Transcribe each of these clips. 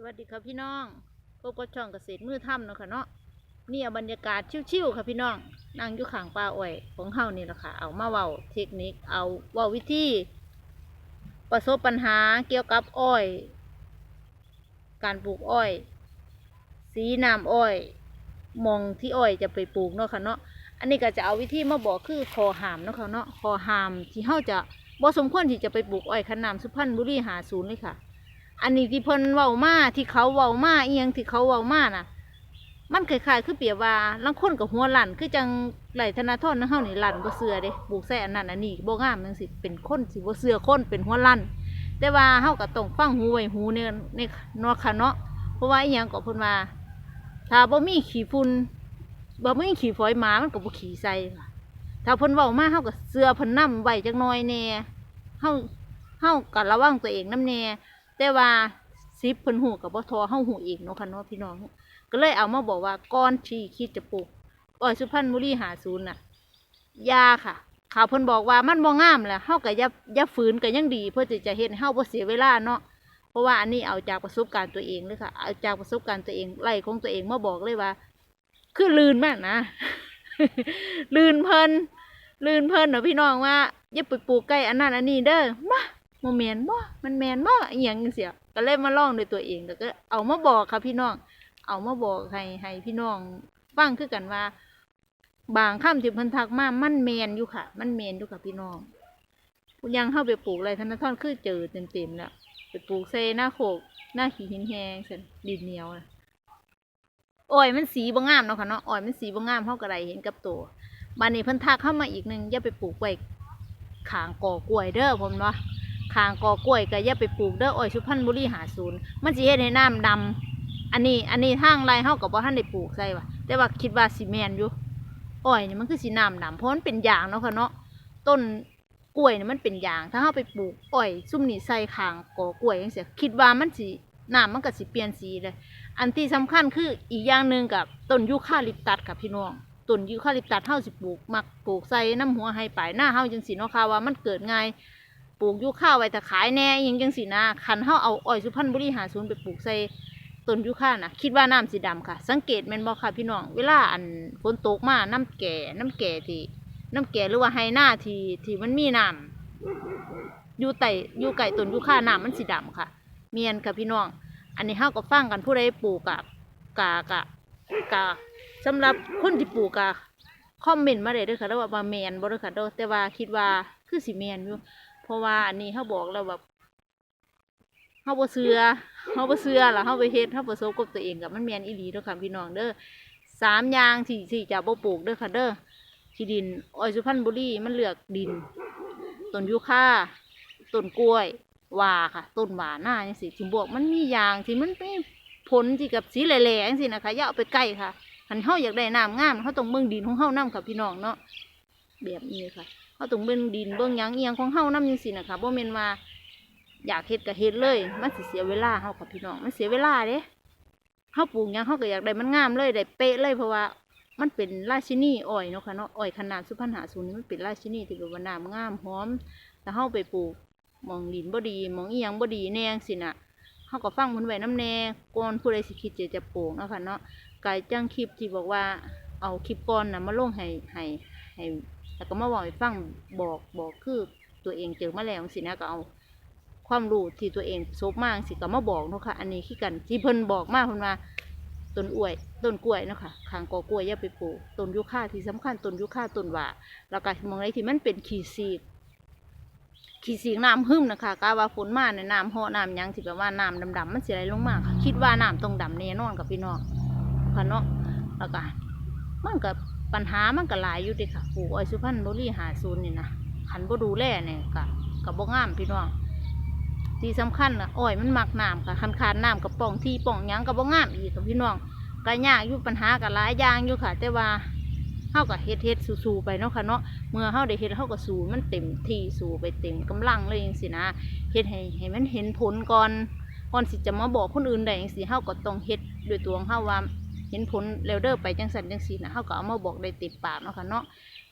สวัสดีค่ะพี่น้องพบกับช่องเกษตรมือถ้ำเนาะค่ะเนาะนี่เอาบรรยากาศชิวๆค่ะพี่น้องนั่งอยู่ข้างป่าอ้อยของเฮานี่แหละค่ะ เอามาเว้าเทคนิคเอาเว้าวิธีประสบปัญหาเกี่ยวกับอ้อย การปลูกอ้อย สีน้ำอ้อยมองที่อ้อยจะไปปลูกเนาะค่ะเนาะอันนี้ก็จะเอาวิธีมาบอกคือคอหามเนาะค่ะเนาะคอหามที่เฮาจะบ่สมควรที่จะไปปลูกอ้อยขนามสุพรรณบุรีหาศูนย์เลยค่ะ อันนี้ที่เพิ่นเว้ามาที่เขาเว้ามาเอียงที่เขาเว้ามาน่ะ มันคล้ายๆคือเปรียบว่าลังคนกับหัวลั่นคือจังไหลธนาธรนะเฮานี่ลั่นบ่เชื่อเด้ปลูกใส่อันนั้นอันนี้บ่งามจังสิเป็นคนสิบ่เชื่อคนเป็นหัวลั่นแต่ว่าเฮาก็ต้องฟังหูไว้หูเนี่ยในนาะค่ะเนาะเพราะว่าอีหยังก็เพิ่นว่าถ้าบ่มีขี้ฝุ่นบ่มีขี้ฝอยหมามันก็บ่ขี้ใส่ถ้าเพิ่นเว้ามาเฮาก็เชื่อเพิ่นนำไว้จักหน่อยแน่เฮาเฮาก็ระวังตัวเองนำแน่ แต่ว่าซิปเพิ่นหูกับบ่ทอเฮาหูอีกเนาะค่ะเนาะพี่น้อง ก็เลยเอามาบอกว่าก่อนที่คิดจะปลูกอ้อยสุพรรณบุรีหาศูนย์น่ะยาค่ะข่าวเพิ่นบอกว่ามันบ่งามแหละเฮาก็อย่าอย่าฝืนก็ยังดี เพื่อจะเฮ็ดให้เฮาบ่เสียเวลาเนาะเพราะว่าอันนี้เอาจากประสบการณ์ตัวเองเลยค่ะ เอาจากประสบการณ์ตัวเองไล่ของตัวเองมาบอกเลยว่า คือลื่นมากนะ ลื่นเพลินลื่นเพลินเนาะพี่น้องว่าอย่าไปปลูกใกล้อันนั้นอันนี้เด้อมา โมเมนบ่มันแมนบ่อหย่างจังเสียก็เลยมาลองด้วยตัวเองแล้วก็เอามาบอกค่ะพี่น้อง เอามาบอกให้ให้พี่น้องฟังคือกันว่า บางคำที่เพิ่นทักมามันแมนอยู่ค่ะ มันแมนอยู่ค่ะพี่น้องยังเข้าไปปลูกอะไรธนาธรคือเจอเต็มๆแล้วไปปลูกเซหน้าโขกหน้าขี้หินแห้งเสร็จดินเหนียวนะอ้อยมันสีบ่งามเนาะค่ะเนาะอ้อยมันสีบ่งามเฮาก็ได้เห็นกับตัวบานนี้เพิ่นทักเข้ามาอีกหนึ่งอย่าไปปลูกไว้ขางก่อกล้วยเด้อผมว่า คางกอกล้วยก็อย่าไปปลูกเด้ออ้อยสุพรรณบุรีหาศูนย์มันสิเฮ็ดให้น้ำดำอันนี้อันนี้ทางไรเฮาก็บ่ทันได้ปลูกใส่ว่ะแต่ว่าคิดว่าสิแมนอยู่อ้อยนี่มันคือสิน้ำดำเพราะมันเป็นยางเนาะค่ะเนาะต้นกล้วยเนี่ยมันเป็นยาง ถ้าเฮาไปปลูกอ้อยซุ่มนี่ใส่คางกอกล้วยจังซี่คิดว่ามันสิน้ำมันก็สิเปลี่ยนสีเลย อันที่สำคัญคืออีกอย่างหนึ่งกับต้นยูคาลิปตัสค่ะพี่น้องต้นยูคาลิปตัสเฮาสิปลูกมักปลูกใส่น้ำหัวให้ปลายหน้าเฮาจังซี่เนาะค่ะว่ามันเกิดง่าย ปลูกยูคาวไว้แต่ขายแน่ยังจังสินะคันเฮาเอาอ้อยสุพรรณบุรีหาศูนย์ไปปลูกใส่ต้นยูคาน่ะคิดว่าน้ำสีดำค่ะ สังเกตแมนบ่ค่ะพี่น้อง เวลาอันฝนตกมาน้ำแก่น้ำแก่ที่น้ำแก่หรือว่าไฮหน้าที่ที่มันมีน้ำอยู่ใต้อยู่ไก่ต้นยูคาน้ำมันสีดำค่ะ เมียนค่ะพี่น้อง อันนี้เฮาก็ฟังกันผู้ใดปลูกกะกะกะกะสำหรับคนที่ปลูกกะคอมเมนต์มาได้เด้อค่ะแล้วว่าบ่แมนบ่ด้อค่ะเด้อแต่ว่าคิดว่าคือสิแมนอยู่ เพราะว่าอันนี้เขาบอกแล้วแบบเขาบ่เสือเขาบ่เสือล่ะเขาไปเฮ็ดเขาประสบกับตัวเองกับมันแมนอีหลีเด้อค่ะพี่น้องเด้อสามอย่างที่ที่จะบ่ปลูกเด้อค่ะเด้อที่ดินอ้อยสุพรรณบุรีมันเลือกดินต้นยูคาต้นกล้วยว่าค่ะ ต้นหวาหน้าจังซี่ถึงบอกมันมีอย่างที่มันไมีผลที่กับสีแหล่ๆจังซี่นะคะอย่าเอาไปใกล้ค่ะคันเฮาอยากได้น้ำงามเฮาต้องเบิ่งดินของเฮานํค่ะพี่น้องเนาะ แบบนี้ค่ะเขาต้องเบิ่งดินเบิ่งยังเอียงของเฮาน้ำจังซี่นะคะบ่แม่นว่าอยากเฮ็ดก็เฮ็ดเลย มันสิเสียเวลาเฮากับพี่น้อง มันเสียเวลาเด้เฮาปลูกหยังเฮาก็อยากได้มันงามเลยได้เป๊ะเลยเพราะว่ามันเป็นราชินีอ้อยเนาะค่ะเนาะอ้อยขนาดสุพรรณหาศูนนี่มันเป็นราชินีที่แบบว่าน้ำงามหอมแต่เฮาไปปลูกมองดินบ่ดีมองอีหยังบ่ดีแนงซี่น่ะเฮาก็ฟังเพิ่นไว้น้ำแน่ก่อนผู้ใดสิคิดจะจะปลูกเนาะค่ะเนาะกายจังคลิปที่บอกว่าเอาคลิปก่อนน่ะมาลงให้ให้ให้ แล้วก็มาบอกให้ฟังบอกบอกคือตัวเองเจอมาแล้วสินะก็เอาความรู้ที่ตัวเองประสบมากสิก็มาบอกเนาะค่ะ อันนี้คือกันที่เพิ่นบอกมาเพิ่นว่าต้นอวยต้นกล้วยเนาะค่ะขางกอกล้วยอย่าไปปลูกต้นยูคาที่สำคัญต้นยูคาต้นหว่าแล้วก็มองอะไรที่มันเป็นขีซีขีซีน้ำหึ่มนะคะกาว่าฝนมาในน้ำห่อน้ำยังที่แบบว่าน้ำดำๆมันสิไหลลงมาค่ะคิดว่าน้ำต้องดำแน่นอนกับพี่น้องค่ะเนาะแล้วก็มันก็ ปัญหามันก็หลายอยู่ดิค่ะปลูกอ้อยสุพรรณบุรีหาศูนนี่นะขันบ่ดูแลเนี่ยก็ก็บ่งามพี่น้องที่สำคัญนะอ้อยมันมักน้ำค่ะคันขาดน้ำกับป่องที่ป่องยังก็บ่งามอีกค่ะพี่น้องก็ยากอยู่ปัญหาก็หลายอย่างอยู่ค่ะ แต่ว่าเฮาก็เฮ็ดเฮ็ดสู้ๆไปเนาะค่ะเนาะเมื่อเฮาได้เฮ็ดเฮาก็สู้มันเต็มที่สู้ไปเต็มกำลังเลยจังซี่นะเฮ็ดให้ให้มันเห็นผลก่อนก่อนสิจะมาบอกคนอื่นได้จังซี่เฮาก็ต้องเฮ็ดด้วยตัวของเฮาว่า เห็นผลเร็วเด้อไปจังสันจังสีนะเขาก็เอามาบอกได้ติดปากเนาะค่ะเนาะ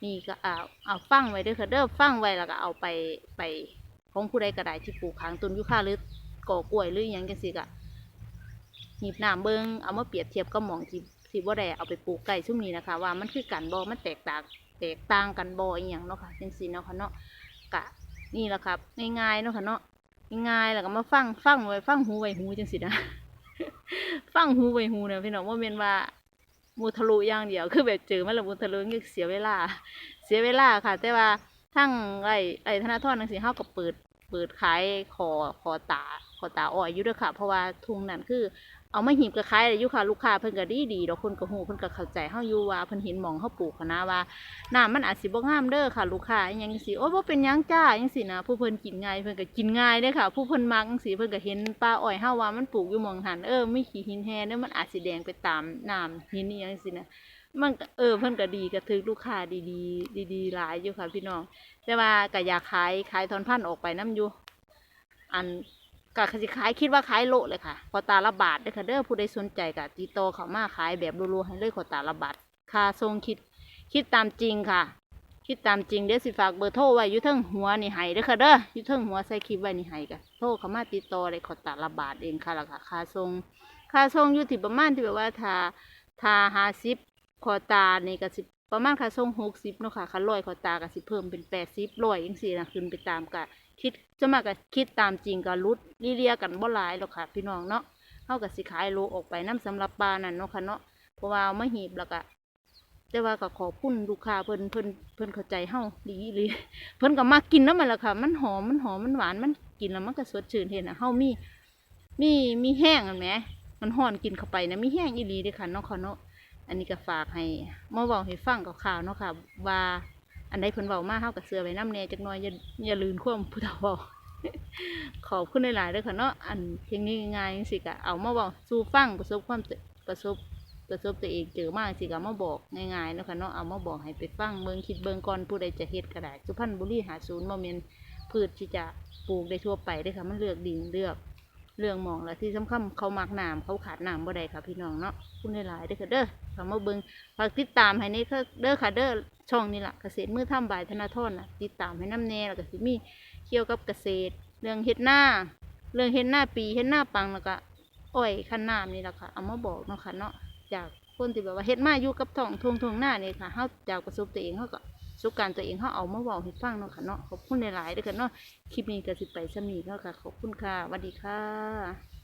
นี่ก็เอาเอาฟังไว้ด้อค่ะเด้อฟังไว้แล้วก็เอาไปไปของผู้ใดก็ได้ที่ปลูกขางต้นยูคาหรือก่อกล้วยหรือยังจังสีก็หีบน้ำเบิงเอามาเปรียบเทียบกับหมองที่ที่บ่ได้เอาไปปลูกไก่ชุ่มนี้นะคะ ว่ามันคือกันบ่มันแตกต่างแตกต่างกันบ่อหย่างเนาะค่ะจังซี่เนาะค่ะเนาะกะนี่แหละครับง่ายๆเนาะค่ะเนาะง่ายๆแล้วก็มาฟังฟังไว้ฟังหูไว้หูจังซี่นะ ฟังหูไปหูเนี่ยพี่น้องว่าเมนว่ามูทะลุอย่างเดียว คือแบบเจอมาแล้วมูทะลุนี่เสียเวลา เสียเวลาค่ะ แต่ว่าทั้งไอ้ไอ้ธนาธรนังสีห้าก็เปิด เปิดขายคอคอตาคอตาอ้อยอยู่ด้วยค่ะ เพราะว่าทุงนั้นคือ เอามาหีบก็ขายได้อยู่ค่ะลูกค้าเพิ่นก็ดีดีดอกคนก็ฮู้เพิ่นก็เข้าใจเฮาอยู่ว่าเพิ่นเห็นหมองเฮาปลูกนะว่าน้ามันอาจสิบ่งามเด้อค่ะ ลูกค้าอหยังจังซี่โอ้บ่เป็นหยังจ้าจังซี่นะผู้เพิ่นกินง่ายเพิ่นก็กินง่ายเด้อค่ะ ผู้เพิ่นมักจังซี่เพิ่นก็เห็นปลาอ้อยเฮาว่ามันปลูกอยู่หม่องหันเออมีขี้หินแห่เด้อมันอาจสิแดงไปตามน้ำหินอีหยังจังซี่นะมันเออเพิ่นก็ดีก็ถึกลูกค้าดีๆ ดีๆหลายอยู่ค่ะพี่น้องแต่ว่าก็อยากขายขายทอนพันออกไปนํอยู่อัน ก็สิขายคิดว่าขายโลเลยค่ะ ขอตาละบาทเด้อค่ะเด้อผู้ใดสนใจก็ติดต่อเขามาขายแบบรัวๆให้เลยขอตาละบาทค่าส่งคิดคิดตามจริงค่ะ คิดตามจริงเดี๋ยวสิฝากเบอร์โทรไว้อยู่เทั้งหัวนี่ให้เด้อค่ะเด้ออยู่เทั้งหัวใส่คลิปไว้นี่ให้ก็โทรเขามาติดต่อเลยขอตาละบาทเองค่ะแล้วก็ค่าส่งค่าส่งอยู่ที่ประมาณที่แบบว่าถ้าถ้าหาสิบขอตานี่ก็สิประมาณค่าส่งหกสิบเนาะค่ะค่าร้อยขอตาก็สิเพิ่มเป็นแปดสิบร้อยจังซี่นะขึ้นไปตามกะ คิดจะมากกับคิดตามจริงกับรุดลีเลียกันบ่หลายหรอกค่ะ พี่น้องเนาะเฮากับสิขายโลออกไปน้ำสำหรับปลานั่นเนาะค่ะเนาะเพราะว่าเอามาหีบแล้วก็แต่ว่าก็ขอบคุณลูกค้าเพิ่นเพิ่นเพิ่นเข้าใจเฮาดีอีหลีเพิ่นก็มากินแล้วมันละค่ะ มันหอมมันหอมมันหวานมันกินแล้วมันก็สดชื่นเห็นน่ะเฮามีมีมีแห้งอันแหมมันห่อนกินเข้าไปนะมีแห้งอีหลีด้อค่ะเนาะค่ะเนาะอันนี้ก็ฝากให้มาเว้าให้ฟังกับข่าวเนาะค่ะว่า อันใดเพิ่นเว้ามาเฮาก็เสือไว้น้ำแน่จักหน่อยอย่าอย่าลืมความผู้เฒ่าเว้าขอบคุณหลายๆเด้อค่ะเนาะอันเพลงนี้ง่ายจังซี่ก็เอามาเว้าสู่ฟังประสบความประสบประสบตัวเองเจอมาจังซี่ก็เอามาบอกง่ายๆเนาะค่ะเนาะเอามาบอกให้ไปฟังเบิ่งคิดเบิ่งก่อนผู้ใดจะเฮ็ดก็ได้สุพรรณบุรีหาศูนย์บ่แม่นพืชที่จะปลูกได้ทั่วไปเด้อค่ะมันเลือกดินเลือก เรื่องมองและที่สำคัญเขามักน้ำเขาขาดน้ำบ่ได้ค่ะพี่น้องเนาะคุณหลายๆเด้อค่ะเด้อเข้ามาเบิ่งฝากติดตามให้นี่ค่ะเด้อค่ะเด้อช่องนี่แหละเกษตรมือทำบ่ายธนาธรน่ะติดตามให้น้ำแน่แล้วก็สิมีเกี่ยวกับเกษตร เรื่องเฮ็ดหน้า เรื่องเฮ็ดหน้าปีเฮ็ดหน้าปังแล้วก็อ้อยคันน้ำนี่แหละค่ะเอามาบอกเนาะค่ะเนาะจากคนที่แบบว่าเฮ็ดมาอยู่กับท้องทงทงหน้านี่ค่ะเฮาจากประสบตัวเองเฮาก็ สุการตัวเองเขาเอามาเว้าให้ฟังเนาะค่ะเนาะขอบคุณหลายๆเด้อค่ะเนาะคลิปนี้ก็สิไปสมีเนาะค่ะขอบคุณค่ะสวัสดีค่ะ